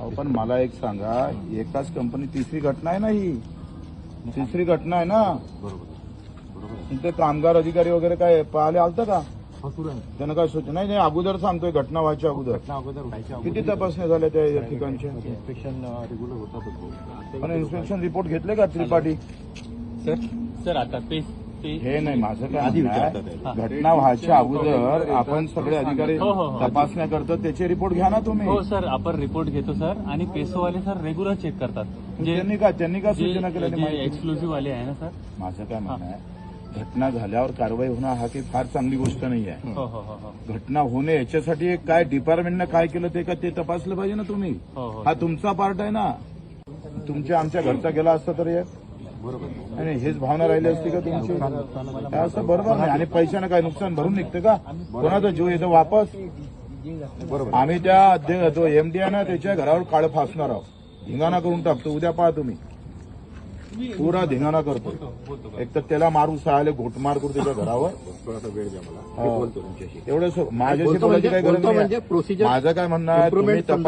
अहो, पण मला एक सांगा एकाच कंपनी तिसरी घटना आहे ना ही? तिसरी घटना आहे ना? ते कामगार अधिकारी वगैरे काय पाहिले आलतं का? त्यांना काय सूचना नाही नाही, अगोदर सांगतोय घटना व्हायच्या अगोदर. किती तपासण्या झाल्या त्या या ठिकाणच्या? इन्स्पेक्शन रेग्युलर होतातच पण इन्स्पेक्शन रिपोर्ट घेतले का त्रिपाठी? सर सर आता पे हे नाही माझं काय घटना व्हायच्या अगोदर आपण सगळे अधिकारी हो, हो, हो. तपासण्या करतो त्याचे रिपोर्ट घ्या ना तुम्ही. हो सर आपण रिपोर्ट घेतो सर आणि पेसोवाले सर रेग्युलर चेक करतात. त्यांनी का त्यांनी का सूचना केल्या? एक्सक्लुझिव्ह वाले आहे ना सर? माझं काय म्हणणं आहे घटना झाल्यावर कारवाई होणं हा काही फार चांगली गोष्ट नाही आहे. हो हो हो हो. घटना होणे याच्यासाठी काय डिपार्टमेंटनं काय केलं ते का ते तपासलं पाहिजे ना तुम्ही? हो तुमचा पार्ट आहे ना. तुमच्या आमच्या घरचा गेला असता तर बरोबर. आणि हेच भावना राहिली असती का तुमची? काय असं बरोबर नाही. आणि पैशानं काय नुकसान भरून निघतं का? कोणाचा जीव येतो वापस? बरोबर. आम्ही त्या तो एमडी आहे ना त्याच्या घरावर काळ फासणार आहोत. धिंगाणा करून टाकतो. उद्या पहा तुम्ही. पुरा धिंगाणा करतो एक तर त्याला मारून सहाले घोटमार करू त्याच्या घरावर. थोडासा वेळ द्या मला. एवढं माझ्याशी बोलायची म्हणजे- काही गरज नाही. म्हणजे माझं काय म्हणणं आहे तुम्ही तपास